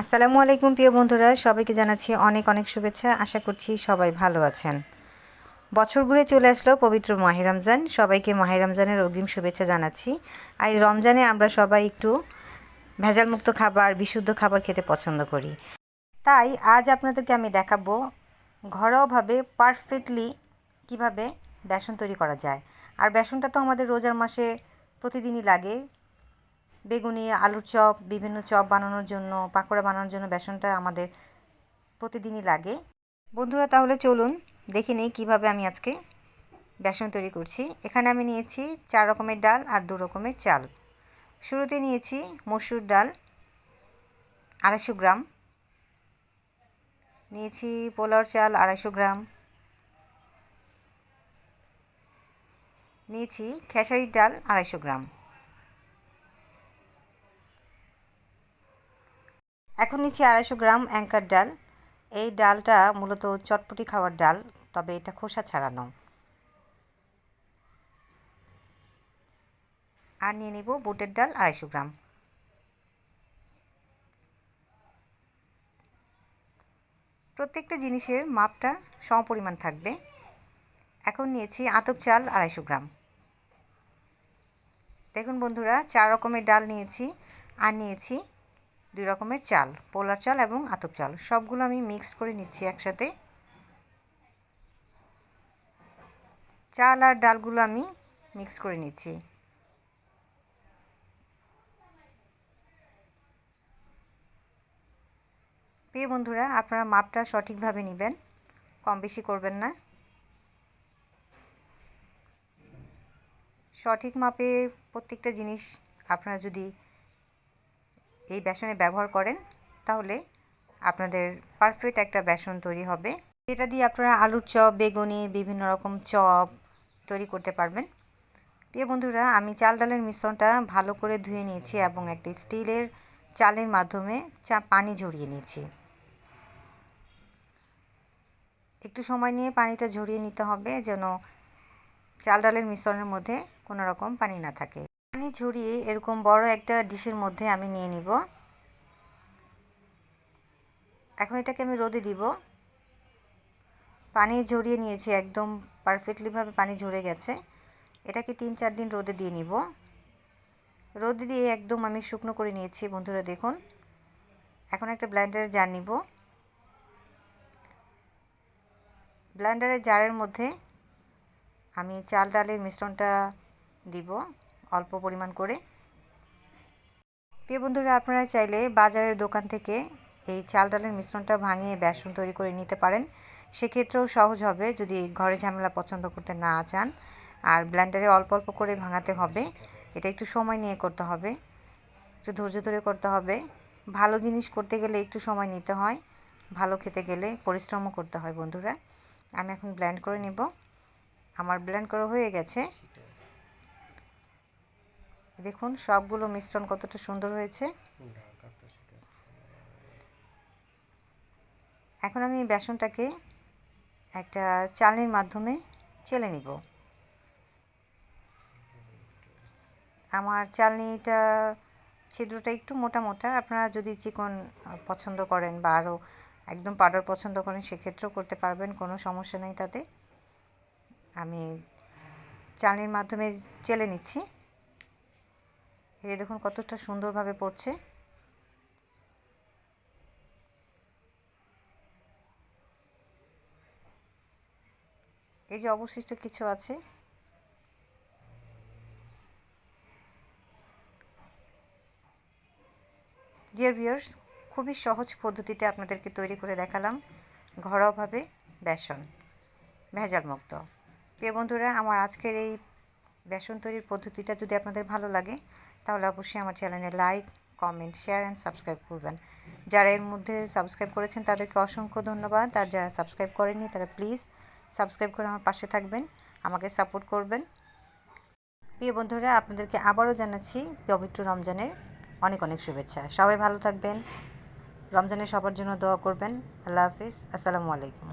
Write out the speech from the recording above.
আসসালামু আলাইকুম প্রিয় বন্ধুরা, সবাইকে জানাচ্ছি অনেক অনেক শুভেচ্ছা। আশা করছি সবাই ভালো আছেন। বছর ঘুরে চলে আসলো পবিত্র মাহে রমজান। সবাইকে মাহে রমজানের অগ্রিম শুভেচ্ছা জানাচ্ছি। আর রমজানে আমরা সবাই একটু ভেজালমুক্ত খাবার, বিশুদ্ধ খাবার খেতে পছন্দ করি। তাই আজ আপনাদেরকে আমি দেখাবো ঘরোয়াভাবে পারফেক্টলি কীভাবে বেসন তৈরি করা যায়। আর বেসনটা তো আমাদের রোজার মাসে প্রতিদিনই লাগে। বেগুনি, আলুর চপ, বিভিন্ন চপ বানানোর জন্য, পাকোড়া বানানোর জন্য বেসনটা আমাদের প্রতিদিনই লাগে। বন্ধুরা, তাহলে চলুন দেখে নিই কীভাবে আমি আজকে বেসন তৈরি করছি। এখানে আমি নিয়েছি চার রকমের ডাল আর দু রকমের চাল। শুরুতে নিয়েছি মসুর ডাল, আড়াইশো গ্রাম। নিয়েছি পোলাওর চাল, আড়াইশো গ্রাম। নিয়েছি খেসারির ডাল, আড়াইশো গ্রাম। এখন নিচ্ছি আড়াইশো গ্রাম অ্যাঙ্কার ডাল। এই ডালটা মূলত চটপটি খাওয়ার ডাল, তবে এটা খোসা ছাড়ানো। আর নিয়ে নিব বুটের ডাল আড়াইশো গ্রাম। প্রত্যেকটা জিনিসের মাপটা সমপরিমাণ থাকবে। এখন নিয়েছি আতপ চাল আড়াইশো গ্রাম। দেখুন বন্ধুরা, চার রকমের ডাল নিয়েছি, আর নিয়েছি দুই রকমের চাল, পোলার চাল এবং আতপ চাল। সবগুলো আমি মিক্স করে নিচ্ছি একসাথে। চাল আর ডালগুলো আমি মিক্স করে নিচ্ছি। প্রিয় বন্ধুরা, আপনারা মাপটা সঠিকভাবে নেবেন। কম বেশি করবেন না। সঠিক মাপে প্রত্যেকটা জিনিস আপনারা যদি এই বেসনে ব্যবহার করেন, তাহলে আপনাদের পারফেক্ট একটা বেসন তৈরি হবে। এটা দিয়ে আপনারা আলুর চপ, বেগুনি, বিভিন্ন রকম চপ তৈরি করতে পারবেন। প্রিয় বন্ধুরা, আমি চাল ডালের মিশ্রণটা ভালো করে ধুয়ে নিয়েছি এবং একটি স্টিলের চালের মাধ্যমে চা পানি ঝরিয়ে নিয়েছি। একটু সময় নিয়ে পানিটা ঝরিয়ে নিতে হবে যেন চাল ডালের মিশ্রণের মধ্যে কোনো রকম পানি না থাকে। পানি ঝরিয়ে এরকম বড় একটা ডিশের মধ্যে আমি নিয়ে নিব। এখন এটাকে আমি রোদে দিব। পানি ঝরিয়ে নিয়েছি, একদম পারফেক্টলিভাবে পানি ঝরে গেছে। এটাকে তিন চার দিন রোদে দিয়ে নিব। রোদে দিয়ে একদম আমি শুকনো করে নিয়েছি, বন্ধুরা দেখুন। এখন একটা ব্ল্যান্ডারে জার নিব। ব্ল্যান্ডারের জারের মধ্যে আমি চাল ডালের মিশ্রণটা দিব। অল্প পরিমাণ করে। প্রিয় বন্ধুরা, আপনারা চাইলে বাজারের দোকান থেকে এই চাল ডালের মিশ্রণটা ভাঙিয়ে বেসন তৈরি করে নিতে পারেন। সেক্ষেত্রেও সহজ হবে যদি ঘরে ঝামেলা পছন্দ করতে না চান। আর ব্ল্যান্ডারে অল্প অল্প করে ভাঙাতে হবে। এটা একটু সময় নিয়ে করতে হবে। একটু ধৈর্য ধরে করতে হবে। ভালো জিনিস করতে গেলে একটু সময় নিতে হয়। ভালো খেতে গেলে পরিশ্রমও করতে হয় বন্ধুরা। আমি এখন ব্ল্যান্ড করে নেব। আমার ব্ল্যান্ড করা হয়ে গেছে। দেখুন, সবগুলো মিশ্রণ কতটা সুন্দর হয়েছে। এখন আমি বেসনটাকে একটা চালনির মাধ্যমে চেলে নিব। আমার চালনিটা ছিদ্রটা একটু মোটা মোটা। আপনারা যদি চিকন পছন্দ করেন বা আরও একদম পাউডার পছন্দ করেন, সেক্ষেত্রেও করতে পারবেন, কোনো সমস্যা নেই তাতে। আমি চালনির মাধ্যমে চেলে নিচ্ছি। এই দেখুন কতটা সুন্দরভাবে পড়ছে। এই যে অবশিষ্ট কিছু আছে। ডিয়ার ভিউয়ার্স খুবই সহজ পদ্ধতিতে আপনাদেরকে তৈরি করে দেখালাম ঘরোয়াভাবে বেসন ভেজাল মুক্ত প্রিয় বন্ধুরা, আমার আজকের এই বেসন তৈরির পদ্ধতিটা যদি আপনাদের ভালো লাগে তাহলে অবশ্যই আমার চ্যানেলে like, comment, share and subscribe করবেন। যারা এর মধ্যে সাবস্ক্রাইব করেছেন তাদেরকে অসংখ্য ধন্যবাদ। আর যারা সাবস্ক্রাইব করেননি তারা প্লিজ সাবস্ক্রাইব করে আমার পাশে থাকবেন, আমাকে সাপোর্ট করবেন। প্রিয় বন্ধুরা, আপনাদেরকে আবারও জানাচ্ছি পবিত্র রমজানের অনেক অনেক শুভেচ্ছা। সবাই ভালো থাকবেন রমজানের সবার জন্য দোয়া করবেন। আল্লাহ হাফিজ। আসসালামু আলাইকুম।